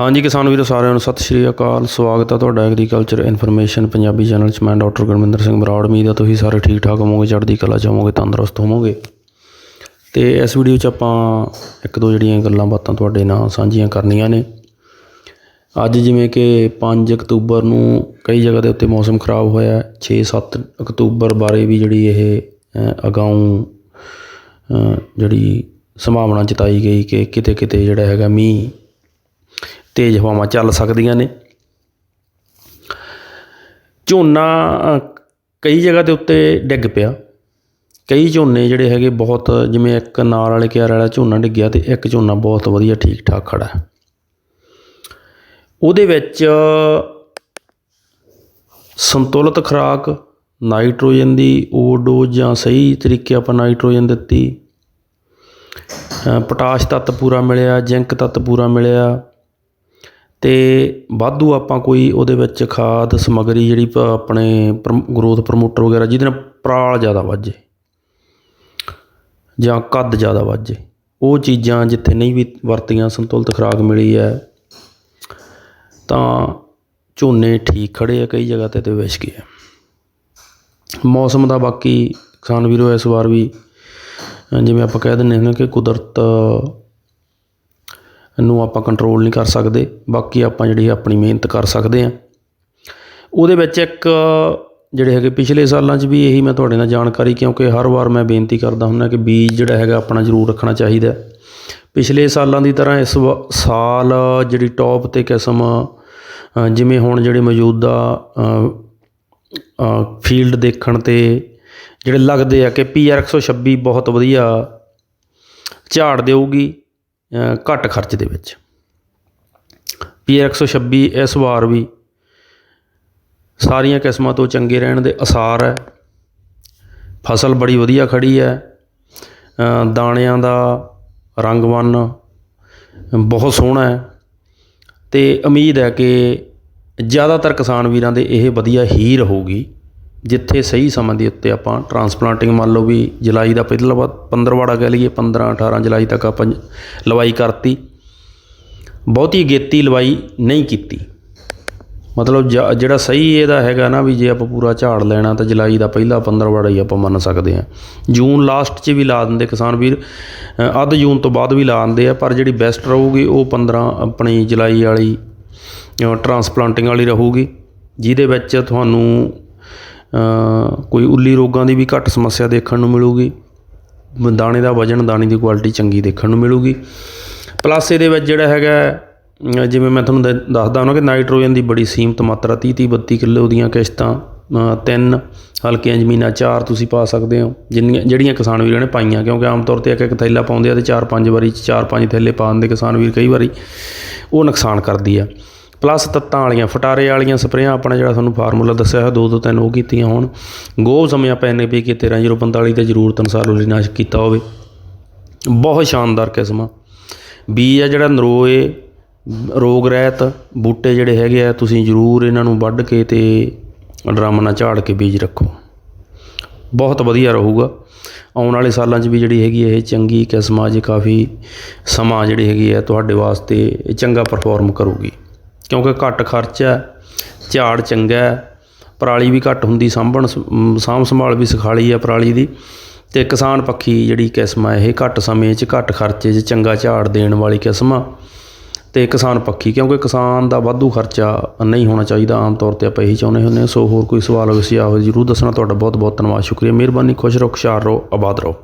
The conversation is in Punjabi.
ਹਾਂਜੀ ਕਿਸਾਨ ਵੀਰੋ ਸਾਰਿਆਂ ਨੂੰ ਸਤਿ ਸ਼੍ਰੀ ਅਕਾਲ। ਸਵਾਗਤ ਹੈ ਤੁਹਾਡਾ ਐਗਰੀਕਲਚਰ ਇਨਫੋਰਮੇਸ਼ਨ ਪੰਜਾਬੀ ਚੈਨਲ 'ਚ। ਮੈਂ ਡਾਕਟਰ ਗੁਰਮਿੰਦਰ ਸਿੰਘ ਬਰਾੜ। ਉਮੀਦ ਹੈ ਤੁਸੀਂ ਸਾਰੇ ਠੀਕ ਠਾਕ ਹੋਵੋਗੇ ਚੜ੍ਹਦੀ ਕਲਾ 'ਚ ਹੋਵੋਗੇ ਤੰਦਰੁਸਤ ਹੋਵੋਗੇ। ਤੇ ਇਸ ਵੀਡੀਓ 'ਚ ਆਪਾਂ ਇੱਕ ਦੋ ਜਿਹੜੀਆਂ ਗੱਲਾਂ ਬਾਤਾਂ ਤੁਹਾਡੇ ਨਾਲ ਸਾਂਝੀਆਂ ਕਰਨੀਆਂ ਨੇ। ਅੱਜ ਜਿਵੇਂ ਕਿ 5 ਅਕਤੂਬਰ ਨੂੰ ਕਈ ਜਗ੍ਹਾ ਦੇ ਉੱਤੇ ਮੌਸਮ ਖਰਾਬ ਹੋਇਆ 6-7 ਅਕਤੂਬਰ ਬਾਰੇ ਵੀ ਜਿਹੜੀ ਇਹ ਅ, ਅਗਾਊਂ ਜਿਹੜੀ ਸੰਭਾਵਨਾ ਜਤਾਈ ਗਈ ਕਿ ਕਿਤੇ ਕਿਤੇ ਜਿਹੜਾ ਹੈਗਾ ਮੀਂਹ ਤੇਜ਼ ਹਵਾਵਾਂ ਚੱਲ ਸਕਦੀਆਂ ਨੇ। ਝੋਨਾ ਕਈ ਜਗ੍ਹਾ ਦੇ ਉੱਤੇ ਡਿੱਗ ਪਿਆ। ਕਈ ਝੋਨੇ ਜਿਹੜੇ ਹੈਗੇ ਬਹੁਤ, ਜਿਵੇਂ ਇੱਕ ਨਾਲ ਵਾਲੇ ਕਿਆਰ ਵਾਲਾ ਝੋਨਾ ਡਿੱਗਿਆ ਤੇ ਇੱਕ ਝੋਨਾ ਬਹੁਤ ਵਧੀਆ ਠੀਕ ਠਾਕ ਖੜਾ ਉਹਦੇ ਵਿੱਚ ਸੰਤੁਲਿਤ ਖੁਰਾਕ, ਨਾਈਟ੍ਰੋਜਨ ਦੀ ਓਵਰਡੋਜ਼ ਜਾਂ ਸਹੀ ਤਰੀਕੇ ਆਪਾਂ ਨਾਈਟ੍ਰੋਜਨ ਦਿੱਤੀ। ਪੋਟਾਸ਼ ਤੱਤ ਪੂਰਾ ਮਿਲਿਆ, ਜ਼ਿੰਕ ਤੱਤ ਪੂਰਾ ਮਿਲਿਆ। ਅਤੇ ਵਾਧੂ ਆਪਾਂ ਕੋਈ ਉਹਦੇ ਵਿੱਚ ਖਾਦ, ਸਮੱਗਰੀ ਜਿਹੜੀ ਪ- ਆਪਣੇ ਗਰੋਥ ਪ੍ਰਮੋਟਰ ਵਗੈਰਾ, ਜਿਹਦੇ ਨਾਲ ਪਰਾਲ ਜ਼ਿਆਦਾ ਵੱਜੇ ਜਾਂ ਕੱਦ ਜ਼ਿਆਦਾ ਵੱਜੇ। ਉਹ ਚੀਜ਼ਾਂ ਜਿੱਥੇ ਨਹੀਂ ਵੀ ਵਰਤੀਆਂ, ਸੰਤੁਲਿਤ ਖੁਰਾਕ ਮਿਲੀ ਹੈ, ਤਾਂ ਝੋਨੇ ਠੀਕ ਖੜੇ ਆ ਕਈ ਜਗ੍ਹਾ ਤੇ ਤੇ ਵਿਛ ਗਏ ਮੌਸਮ ਦਾ ਬਾਕੀ ਕਿਸਾਨ ਵੀਰੋ ਇਸ ਵਾਰ ਵੀ ਜਿਵੇਂ ਆਪਾਂ ਕਹਿ ਦਿੰਦੇ ਹਾਂ ਕਿ ਕੁਦਰਤ ਨੂੰ ਆਪਾਂ ਕੰਟਰੋਲ ਨਹੀਂ ਕਰ ਸਕਦੇ, ਬਾਕੀ ਆਪਾਂ ਜਿਹੜੀ ਆਪਣੀ ਮਿਹਨਤ ਕਰ ਸਕਦੇ ਹਾਂ। ਉਹਦੇ ਵਿੱਚ ਇੱਕ, ਜਿਹੜੇ ਹੈਗੇ ਪਿਛਲੇ ਸਾਲਾਂ 'ਚ ਵੀ ਇਹੀ ਮੈਂ ਤੁਹਾਡੇ ਨਾਲ ਜਾਣਕਾਰੀ, ਕਿਉਂਕਿ ਹਰ ਵਾਰ ਮੈਂ ਬੇਨਤੀ ਕਰਦਾ ਹੁੰਦਾ ਕਿ ਬੀਜ ਜਿਹੜਾ ਹੈਗਾ ਆਪਣਾ ਜ਼ਰੂਰ ਰੱਖਣਾ ਚਾਹੀਦਾ ਪਿਛਲੇ ਸਾਲਾਂ ਦੀ ਤਰ੍ਹਾਂ ਇਸ ਵ- ਸਾਲ ਜਿਹੜੀ ਟੌਪ ਤੇ ਕਿਸਮ ਜਿਵੇਂ ਹੁਣ ਜਿਹੜੇ ਮੌਜੂਦਾ ਫੀਲਡ ਦੇਖਣ ਤੇ ਜਿਹੜੇ ਲੱਗਦੇ ਆ ਕਿ ਪੀਆਰ 126 ਬਹੁਤ ਵਧੀਆ ਝਾੜ ਦੇਊਗੀ। ਘੱਟ ਖਰਚ ਦੇ ਵਿੱਚ। ਪੀਆਰ 126 ਇਸ ਵਾਰ ਵੀ ਸਾਰੀਆਂ ਕਿਸਮਾਂ ਤੋਂ ਚੰਗੇ ਰਹਿਣ ਦੇ ਅਸਾਰ ਹੈ। ਫਸਲ ਬੜੀ ਵਧੀਆ ਖੜੀ ਹੈ। ਦਾਣਿਆਂ ਦਾ ਰੰਗ ਵੰਨ ਬਹੁਤ ਸੋਹਣਾ ਹੈ। ਤੇ ਉਮੀਦ ਹੈ ਕਿ ਜ਼ਿਆਦਾਤਰ ਕਿਸਾਨ ਵੀਰਾਂ ਦੇ ਇਹ ਵਧੀਆ ਹੀ ਰਹੂਗੀ ਜਿੱਥੇ ਸਹੀ ਸਮਾਂ ਦੇ ਉੱਤੇ ਆਪਾਂ ਟਰਾਂਸਪਲਾਂਟਿੰਗ ਮੰਨ ਲਓ ਵੀ ਜੁਲਾਈ ਦਾ ਪਹਿਲਾ ਵਾ- ਪੰਦਰਵਾੜਾ ਕਹਿ ਲਈਏ 15 18 ਜੁਲਾਈ ਤੱਕ ਆਪਾਂ ਲਵਾਈ ਕਰਤੀ। ਬਹੁਤੀ ਅਗੇਤੀ ਲਵਾਈ ਨਹੀਂ ਕੀਤੀ। ਮਤਲਬ ਜ- ਜਿਹੜਾ ਸਹੀ ਇਹਦਾ ਹੈਗਾ ਨਾ ਵੀ ਜੇ ਆਪਾਂ ਪੂਰਾ ਝਾੜ ਲੈਣਾ ਤਾਂ ਜੁਲਾਈ ਦਾ ਪਹਿਲਾ ਪੰਦਰਵਾੜਾ ਹੀ ਆਪਾਂ ਮੰਨ ਸਕਦੇ ਹਾਂ। ਜੂਨ ਲਾਸਟ 'ਚ ਵੀ ਲਾ ਦਿੰਦੇ ਕਿਸਾਨ ਵੀਰ। ਅੱਧ ਜੂਨ ਤੋਂ ਬਾਅਦ ਵੀ ਲਾ ਦਿੰਦੇ ਆ, ਪਰ ਜਿਹੜੀ ਬੈਸਟ ਰਹੂਗੀ ਉਹ 15 ਆਪਣੀ ਜੁਲਾਈ ਵਾਲੀ ਟਰਾਂਸਪਲਾਂਟਿੰਗ ਵਾਲੀ ਰਹੂਗੀ। ਜਿਹਦੇ ਵਿੱਚ ਤੁਹਾਨੂੰ ਕੋਈ ਉੱਲੀ ਰੋਗਾਂ ਦੀ ਵੀ ਘੱਟ ਸਮੱਸਿਆ ਦੇਖਣ ਨੂੰ ਮਿਲੂਗੀ। ਦਾਣੇ ਦਾ ਵਜਨ, ਦਾਣੇ ਦੀ ਕੁਆਲਿਟੀ ਚੰਗੀ ਦੇਖਣ ਨੂੰ ਮਿਲੂਗੀ। ਪਲੱਸ ਇਹਦੇ ਵਿੱਚ ਜਿਹੜਾ ਹੈਗਾ ਜਿਵੇਂ ਮੈਂ ਤੁਹਾਨੂੰ ਦ- ਦੱਸਦਾ ਹਾਂ ਕਿ ਨਾਈਟ੍ਰੋਜਨ ਦੀ ਬੜੀ ਸੀਮਤ ਮਾਤਰਾ 30 30 32 ਕਿਲੋ ਦੀਆਂ ਕਿਸ਼ਤਾਂ ਤਿੰਨ ਹਲਕੀਆਂ ਜ਼ਮੀਨਾਂ, ਚਾਰ ਤੁਸੀਂ ਪਾ ਸਕਦੇ ਹੋ। ਜਿੰਨੀਆਂ, ਜਿਹੜੀਆਂ ਕਿਸਾਨ ਵੀਰਾਂ ਨੇ ਪਾਈਆਂ, ਕਿਉਂਕਿ ਆਮ ਤੌਰ ਤੇ ਇੱਕ ਇੱਕ ਥੈਲਾ ਪਾਉਂਦੇ ਆ ਤੇ ਚਾਰ ਪੰਜ ਵਾਰੀ, ਚਾਰ ਪੰਜ ਥੈਲੇ ਪਾਉਣ ਦੇ ਕਿਸਾਨ ਵੀਰ ਕਈ ਵਾਰੀ ਉਹ ਨੁਕਸਾਨ ਕਰਦੀ ਆ। ਪਲੱਸ ਤੱਤਾਂ ਵਾਲੀਆਂ, ਫਟਾਰੇ ਵਾਲੀਆਂ ਸਪਰੇਆਂ ਆਪਣਾ ਜਿਹੜਾ ਤੁਹਾਨੂੰ ਫਾਰਮੂਲਾ ਦੱਸਿਆ ਹੈ, ਦੋ ਦੋ ਤਿੰਨ ਉਹ ਕੀਤੀਆਂ ਹੋਣ। ਗੋਹ ਸਮੇਂ ਆਪਾਂ ਐਨਪੀ ਕੇ 13045 ਤੇ ਜ਼ਰੂਰਤ ਅਨੁਸਾਰ ਉਲੀਨਾਸ਼ਕ ਕੀਤਾ ਹੋਵੇ। ਬਹੁਤ ਸ਼ਾਨਦਾਰ ਕਿਸਮਾਂ ਬੀਜ ਆ ਜਿਹੜਾ ਨਰੋਏ, ਰੋਗ ਰਹਿਤ, ਬੂਟੇ ਜਿਹੜੇ ਹੈਗੇ ਆ, ਤੁਸੀਂ ਜ਼ਰੂਰ ਇਹਨਾਂ ਨੂੰ ਵੱਢ ਕੇ ਤੇ ਡਰਮ ਨਾਲ ਝਾੜ ਕੇ ਬੀਜ ਰੱਖੋ। ਬਹੁਤ ਵਧੀਆ ਰਹੂਗਾ। ਆਉਣ ਵਾਲੇ ਸਾਲਾਂ 'ਚ ਵੀ ਜਿਹੜੀ ਹੈਗੀ ਇਹ ਚੰਗੀ ਕਿਸਮਾਂ ਜੇ ਕਾਫੀ ਸਮਾਂ ਜਿਹੜੀ ਹੈਗੀ ਹੈ ਤੁਹਾਡੇ ਵਾਸਤੇ ਇਹ ਚੰਗਾ ਪਰਫਾਰਮ ਕਰੂਗੀ। ਕਿਉਂਕਿ ਘੱਟ ਖਰਚਾ ਝਾੜ ਚੰਗਾ ਪਰਾਲੀ ਵੀ ਘੱਟ ਹੁੰਦੀ, ਸਾਂਭਣ ਸ- ਸਾਂਭ ਸੰਭਾਲ ਵੀ ਸਿਖਾਲੀ ਹੈ ਪਰਾਲੀ ਦੀ। ਤੇ ਕਿਸਾਨ ਪੱਖੀ ਜਿਹੜੀ ਕਿਸਮ ਹੈ, ਇਹ ਘੱਟ ਸਮੇਂ 'ਚ, ਘੱਟ ਖਰਚੇ 'ਚ ਚੰਗਾ ਝਾੜ ਦੇਣ ਵਾਲੀ ਕਿਸਮ ਆ। ਤੇ ਕਿਸਾਨ ਪੱਖੀ, ਕਿਉਂਕਿ ਕਿਸਾਨ ਦਾ ਵਾਧੂ ਖਰਚਾ ਨਹੀਂ ਹੋਣਾ ਚਾਹੀਦਾ, ਆਮ ਤੌਰ ਤੇ ਆਪਾਂ ਇਹੀ ਚਾਹੁੰਦੇ ਹੁੰਦੇ ਹਾਂ। ਸੋ ਹੋਰ ਕੋਈ ਸਵਾਲ ਹੋਵੇ ਸੁਝਾਅ ਹੋਵੇ ਜ਼ਰੂਰ ਦੱਸਣਾ। ਤੁਹਾਡਾ ਬਹੁਤ ਬਹੁਤ ਧੰਨਵਾਦ, ਸ਼ੁਕਰੀਆ। ਮਿਹਰਬਾਨੀ, ਖੁਸ਼ ਰਹੋ ਖੁਸ਼ਹਾਲ ਰਹੋ, ਆਬਾਦ ਰਹੋ।